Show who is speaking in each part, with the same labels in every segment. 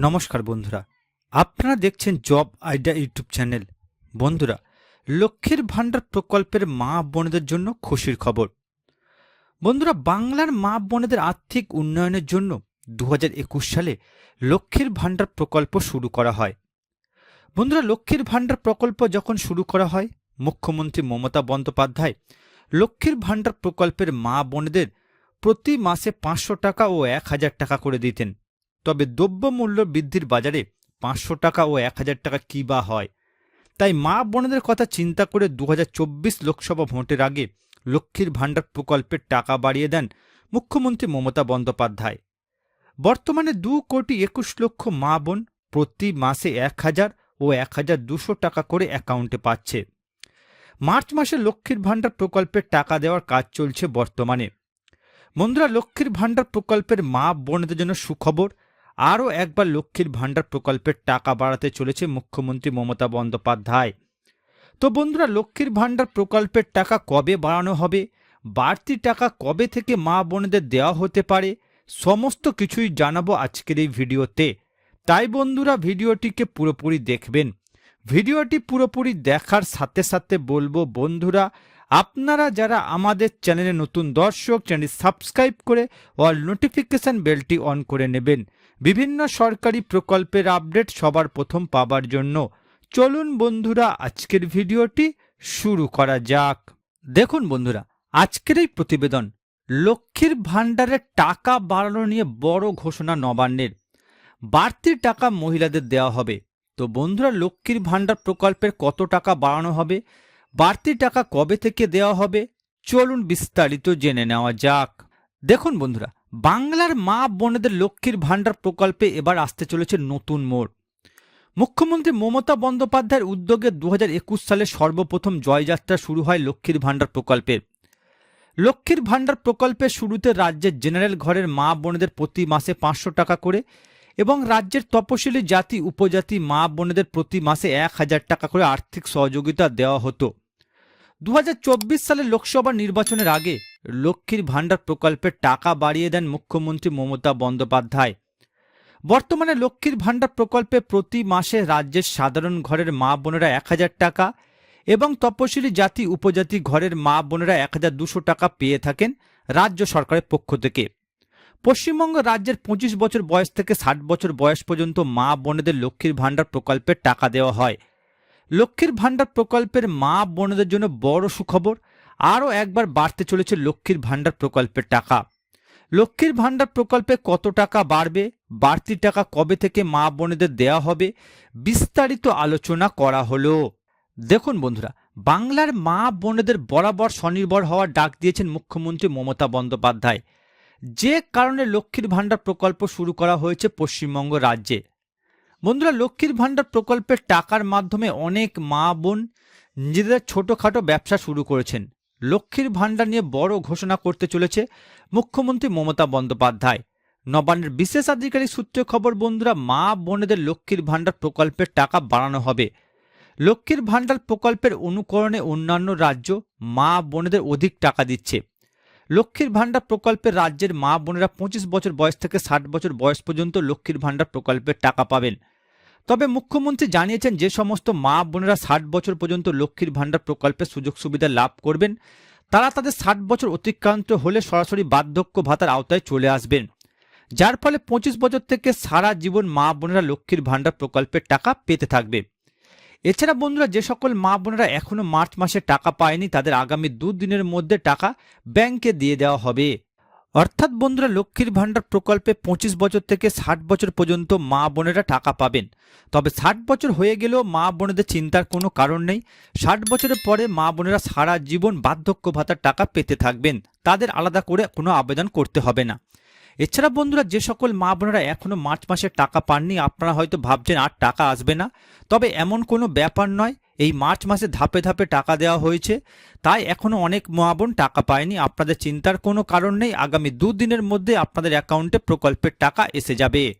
Speaker 1: নমস্কার বন্ধুরা। আপনারা দেখছেন জব আইডিয়া ইউটিউব চ্যানেল। বন্ধুরা, লক্ষ্মীর ভাণ্ডার প্রকল্পের মা বোনেদের জন্য খুশির খবর। বন্ধুরা, বাংলার মা বোনেদের আর্থিক উন্নয়নের জন্য দু হাজার একুশ সালে লক্ষ্মীর ভাণ্ডার প্রকল্প শুরু করা হয়। বন্ধুরা, লক্ষ্মীর ভাণ্ডার প্রকল্প যখন শুরু করা হয়, মুখ্যমন্ত্রী মমতা বন্দ্যোপাধ্যায় লক্ষ্মীর ভাণ্ডার প্রকল্পের মা বোনেদের প্রতি মাসে পাঁচশো টাকা ও এক হাজার টাকা করে দিতেন। তবে দ্রব্যমূল্য বৃদ্ধির বাজারে পাঁচশো টাকা ও এক হাজার টাকা কী বা হয়? তাই মা বোনদের কথা চিন্তা করে দু হাজার চব্বিশ লোকসভা ভোটের আগে লক্ষ্মীর ভাণ্ডার প্রকল্পের টাকা বাড়িয়ে দেন মুখ্যমন্ত্রী মমতা বন্দ্যোপাধ্যায়। বর্তমানে দু কোটি একুশ লক্ষ মা বোন প্রতি মাসে এক হাজার ও এক হাজার দুশো টাকা করে অ্যাকাউন্টে পাচ্ছে। মার্চ মাসে লক্ষ্মীর ভাণ্ডার প্রকল্পের টাকা দেওয়ার কাজ চলছে বর্তমানে। বন্ধুরা, লক্ষ্মীর ভাণ্ডার প্রকল্পের মা বোনদের জন্য সুখবর আরও একবার লক্ষ্মীর ভাণ্ডার প্রকল্পের টাকা বাড়াতে চলেছে মুখ্যমন্ত্রী মমতা বন্দ্যোপাধ্যায়। তো বন্ধুরা, লক্ষ্মীর ভাণ্ডার প্রকল্পের টাকা কবে বাড়ানো হবে? বাড়তি টাকা কবে থেকে মা বোনদের দেওয়া হতে পারে? সমস্ত কিছুই জানাব আজকের এই ভিডিওতে। তাই বন্ধুরা, ভিডিওটিকে পুরোপুরি দেখবেন। ভিডিওটি পুরোপুরি দেখার সাথে সাথে বলব, বন্ধুরা, আপনারা যারা আমাদের চ্যানেলে নতুন দর্শক চ্যানেল সাবস্ক্রাইব করে অল নোটিফিকেশন বেলটি অন করে নেবেন। বিভিন্ন সরকারি প্রকল্পের আপডেট সবার প্রথম পাবার জন্য চলুন বন্ধুরা, আজকের ভিডিওটি শুরু করা যাক। দেখুন বন্ধুরা, আজকের এই প্রতিবেদন লক্ষ্মীর ভাণ্ডারের টাকা বাড়ানো নিয়ে বড় ঘোষণা নবান্নের। বাড়তি টাকা মহিলাদের দেওয়া হবে। তো বন্ধুরা, লক্ষ্মীর ভাণ্ডার প্রকল্পের কত টাকা বাড়ানো হবে? বাড়তি টাকা কবে থেকে দেওয়া হবে? চলুন বিস্তারিত জেনে নেওয়া যাক। দেখুন বন্ধুরা বাংলার মা বোনেদের লক্ষ্মীর ভাণ্ডার প্রকল্পে এবার আসতে চলেছে নতুন মোড়। মুখ্যমন্ত্রী মমতা বন্দ্যোপাধ্যায়ের উদ্যোগে দু হাজার একুশ সালে সর্বপ্রথম জয়যাত্রা শুরু হয় লক্ষ্মীর ভাণ্ডার প্রকল্পের লক্ষ্মীর ভাণ্ডার প্রকল্পের শুরুতে রাজ্যের জেনারেল ঘরের মা বোনেদের প্রতি মাসে পাঁচশো টাকা করে এবং রাজ্যের তপশিলি জাতি, উপজাতি মা বোনেদের প্রতি মাসে এক হাজার টাকা করে আর্থিক সহযোগিতা দেওয়া হতো। দু হাজার চব্বিশ সালে লোকসভা নির্বাচনের আগে লক্ষ্মীর ভাণ্ডার প্রকল্পের টাকা বাড়িয়ে দেন মুখ্যমন্ত্রী মমতা বন্দ্যোপাধ্যায়। বর্তমানে লক্ষ্মীর ভাণ্ডার প্রকল্পে প্রতি মাসে রাজ্যের সাধারণ ঘরের মা বোনেরা এক হাজার টাকা এবং তপশিলি জাতি উপজাতি ঘরের মা বোনেরা এক হাজার দুশো টাকা পেয়ে থাকেন রাজ্য সরকারের পক্ষ থেকে। পশ্চিমবঙ্গ রাজ্যের পঁচিশ বছর বয়স থেকে ষাট বছর বয়স পর্যন্ত মা বোনেদের লক্ষ্মীর ভাণ্ডার প্রকল্পের টাকা দেওয়া হয়। লক্ষ্মীর ভাণ্ডার প্রকল্পের মা বোনেদের জন্য বড় সুখবর। আরও একবার বাড়তে চলেছে লক্ষ্মীর ভাণ্ডার প্রকল্পের টাকা। লক্ষ্মীর ভাণ্ডার প্রকল্পে কত টাকা বাড়বে? বাড়তি টাকা কবে থেকে মা বোনেদের দেওয়া হবে? বিস্তারিত আলোচনা করা হলো। দেখুন বন্ধুরা, বাংলার মা বোনেদের বরাবর স্বনির্ভর হওয়ার ডাক দিয়েছেন মুখ্যমন্ত্রী মমতা বন্দ্যোপাধ্যায়। যে কারণে লক্ষ্মীর ভাণ্ডার প্রকল্প শুরু করা হয়েছে পশ্চিমবঙ্গ রাজ্যে। বন্ধুরা, লক্ষ্মীর ভাণ্ডার প্রকল্পের টাকার মাধ্যমে অনেক মা বোন নিজেদের ছোটোখাটো ব্যবসা শুরু করেছেন। লক্ষ্মীর ভাণ্ডার নিয়ে বড় ঘোষণা করতে চলেছে মুখ্যমন্ত্রী মমতা বন্দ্যোপাধ্যায়। নবান্নের বিশেষ আধিকারিক সূত্রে খবর, বন্ধুরা, মা বোনেদের লক্ষ্মীর ভাণ্ডার প্রকল্পের টাকা বাড়ানো হবে। লক্ষ্মীর ভাণ্ডার প্রকল্পের অনুকরণে অন্যান্য রাজ্য মা বোনেদের অধিক টাকা দিচ্ছে। লক্ষ্মীর ভাণ্ডার প্রকল্পের রাজ্যের মা বোনেরা পঁচিশ বছর বয়স থেকে ষাট বছর বয়স পর্যন্ত লক্ষ্মীর ভাণ্ডার প্রকল্পের টাকা পাবেন। তবে মুখ্যমন্ত্রী জানিয়েছেন যে সমস্ত মা বোনেরা ষাট বছর পর্যন্ত লক্ষ্মীর ভাণ্ডার প্রকল্পের সুযোগ সুবিধা লাভ করবেন। তারা তাদের ষাট বছর অতিক্রান্ত হলে সরাসরি বার্ধক্য ভাতার আওতায় চলে আসবেন। যার ফলে পঁচিশ বছর থেকে সারা জীবন মা বোনেরা লক্ষ্মীর ভাণ্ডার প্রকল্পের টাকা পেতে থাকবে। এছাড়া বন্ধুরা, যে সকল মা বোনেরা এখনও মার্চ মাসে টাকা পায়নি, তাদের আগামী দুদিনের মধ্যে টাকা ব্যাংকে দিয়ে দেওয়া হবে। অর্থাৎ বন্ধুরা, লক্ষ্মীর ভাণ্ডার প্রকল্পে পঁচিশ বছর থেকে ষাট বছর পর্যন্ত মা বোনেরা টাকা পাবেন। তবে ষাট বছর হয়ে গেলেও মা বোনেদের চিন্তার কোনো কারণ নেই। ষাট বছরের পরে মা বোনেরা সারা জীবন বার্ধক্য ভাতার টাকা পেতে থাকবেন। তাদের আলাদা করে কোনো আবেদন করতে হবে না। এছাড়া বন্ধুরা, যে সকল মা বোনেরা এখনও মার্চ মাসে টাকা পাননি, আপনারা হয়তো ভাবছেন, আর টাকা আসবে না। তবে এমন কোনো ব্যাপার নয় এই মার্চ মাসে ধাপে ধাপে টাকা দেওয়া হয়েছে। তাই এখনও অনেক মা বোন টাকা পায়নি। আপনাদের চিন্তার কোনো কারণ নেই। আগামী দুদিনের মধ্যে আপনাদের অ্যাকাউন্টে প্রকল্পের টাকা এসে যাবে।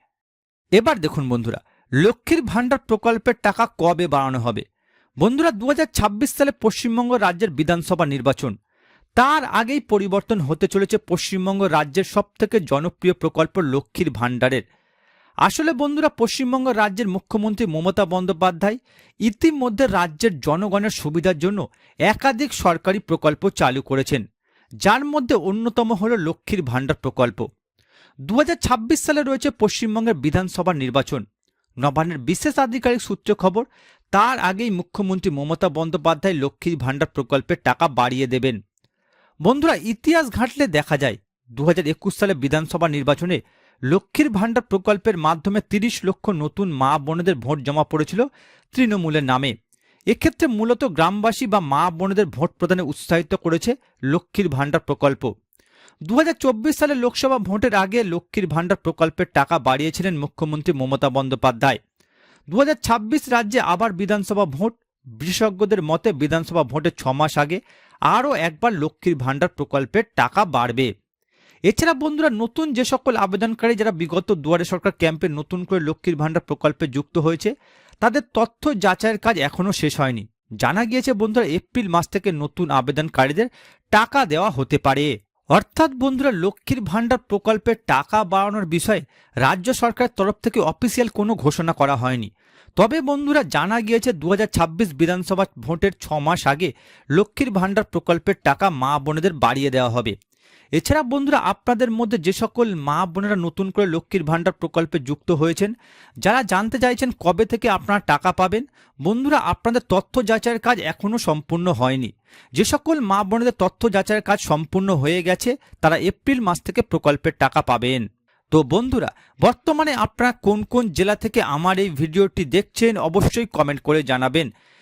Speaker 1: এবার দেখুন বন্ধুরা, লক্ষ্মীর ভাণ্ডার প্রকল্পের টাকা কবে বাড়ানো হবে? বন্ধুরা দু হাজার ছাব্বিশ সালে পশ্চিমবঙ্গ রাজ্যের বিধানসভা নির্বাচন। তার আগেই পরিবর্তন হতে চলেছে পশ্চিমবঙ্গ রাজ্যের সবথেকে জনপ্রিয় প্রকল্প লক্ষ্মীর ভাণ্ডারের। আসলে বন্ধুরা, পশ্চিমবঙ্গ রাজ্যের মুখ্যমন্ত্রী মমতা বন্দ্যোপাধ্যায় ইতিমধ্যে রাজ্যের জনগণের সুবিধার জন্য একাধিক সরকারি প্রকল্প চালু করেছেন। যার মধ্যে অন্যতম হল লক্ষ্মীর ভাণ্ডার প্রকল্প। দু হাজার ছাব্বিশ সালে রয়েছে পশ্চিমবঙ্গের বিধানসভা নির্বাচন। নবান্নের বিশেষ আধিকারিক সূত্রে খবর, তার আগেই মুখ্যমন্ত্রী মমতা বন্দ্যোপাধ্যায় লক্ষ্মীর ভাণ্ডার প্রকল্পের টাকা বাড়িয়ে দেবেন। বন্ধুরা, ইতিহাস ঘাঁটলে দেখা যায় দু হাজার একুশ সালে বিধানসভা নির্বাচনে লক্ষ্মীর ভাণ্ডার প্রকল্পের মাধ্যমে তিরিশ লক্ষ নতুন মা বোনেদের ভোট জমা পড়েছিল তৃণমূলের নামে। এক্ষেত্রে মূলত গ্রামবাসী বা মা বোনেদের ভোট প্রদানে উৎসাহিত করেছে লক্ষ্মীর ভাণ্ডার প্রকল্প। দু সালে লোকসভা ভোটের আগে লক্ষ্মীর ভাণ্ডার প্রকল্পের টাকা বাড়িয়েছিলেন মুখ্যমন্ত্রী মমতা বন্দ্যোপাধ্যায়। দু হাজার ছাব্বিশ রাজ্যে আবার বিধানসভা ভোট। বিশেষজ্ঞদের মতে বিধানসভা ভোটের ছ মাস আগে আরও একবার লক্ষ্মীর ভাণ্ডার প্রকল্পের টাকা বাড়বে। এছাড়া বন্ধুরা, নতুন যে সকল আবেদনকারী যারা বিগত দুয়ারে সরকার ক্যাম্পে নতুন করে লক্ষ্মীর ভাণ্ডার প্রকল্পে যুক্ত হয়েছে, তাদের তথ্য যাচাইয়ের কাজ এখনও শেষ হয়নি। জানা গিয়েছে বন্ধুরা, এপ্রিল মাস থেকে নতুন আবেদনকারীদের টাকা দেওয়া হতে পারে। অর্থাৎ বন্ধুরা, লক্ষ্মীর ভাণ্ডার প্রকল্পের টাকা বাড়ানোর বিষয়ে রাজ্য সরকারের তরফ থেকে অফিসিয়াল কোনো ঘোষণা করা হয়নি। তবে বন্ধুরা, জানা গিয়েছে দু হাজার ছাব্বিশ বিধানসভা ভোটের ছ মাস আগে লক্ষ্মীর ভাণ্ডার প্রকল্পের টাকা মা বোনেদের বাড়িয়ে দেওয়া হবে। এছাড়া বন্ধুরা, আপনাদের মধ্যে যে সকল মা বোনেরা নতুন করে লক্ষ্মীর ভাণ্ডার প্রকল্পে যুক্ত হয়েছেন, যারা জানতে চাইছেন কবে থেকে আপনারা টাকা পাবেন, বন্ধুরা, আপনাদের তথ্য যাচাইয়ের কাজ এখনও সম্পূর্ণ হয়নি। যে সকল মা বোনেদের তথ্য যাচাইয়ের কাজ সম্পূর্ণ হয়ে গেছে, তারা এপ্রিল মাস থেকে প্রকল্পের টাকা পাবেন। তো বন্ধুরা, বর্তমানে আপনারা কোন কোন জেলা থেকে আমার এই ভিডিওটি দেখছেন, অবশ্যই কমেন্ট করে জানাবেন।